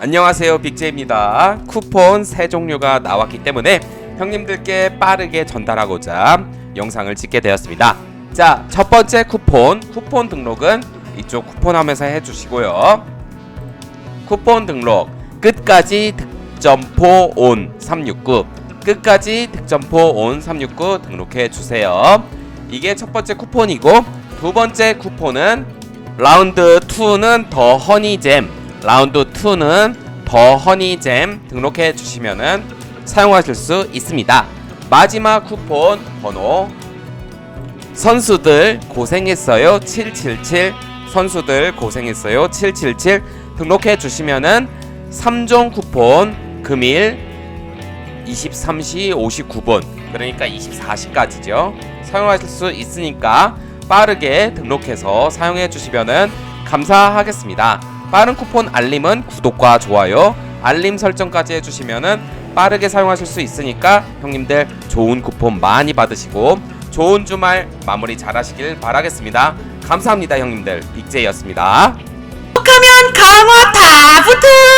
안녕하세요 빅제입니다. 쿠폰 세 종류가 나왔기 때문에 형님들께 빠르게 전달하고자 영상을 찍게 되었습니다. 자 첫 번째 쿠폰 쿠폰 등록은 이쪽 쿠폰 하면서 해주시고요. 쿠폰 등록 끝까지 득점포 온 369 끝까지 득점포 온 369 등록해 주세요. 이게 첫 번째 쿠폰이고 두 번째 쿠폰은 라운드 2는 더 허니잼 라운드 2는 더 허니잼 등록해 주시면은 사용하실 수 있습니다. 마지막 쿠폰 번호. 선수들 고생했어요. 777 선수들 고생했어요. 777 등록해 주시면은 3종 쿠폰 금일 23시 59분 그러니까 24시까지죠. 사용하실 수 있으니까 빠르게 등록해서 사용해 주시면은 감사하겠습니다 빠른 쿠폰 알림은 구독과 좋아요 알림 설정까지 해주시면은 빠르게 사용하실 수 있으니까 형님들 좋은 쿠폰 많이 받으시고 좋은 주말 마무리 잘 하시길 바라겠습니다. 감사합니다 형님들. 빅제이였습니다. 하면 강화 다 붙음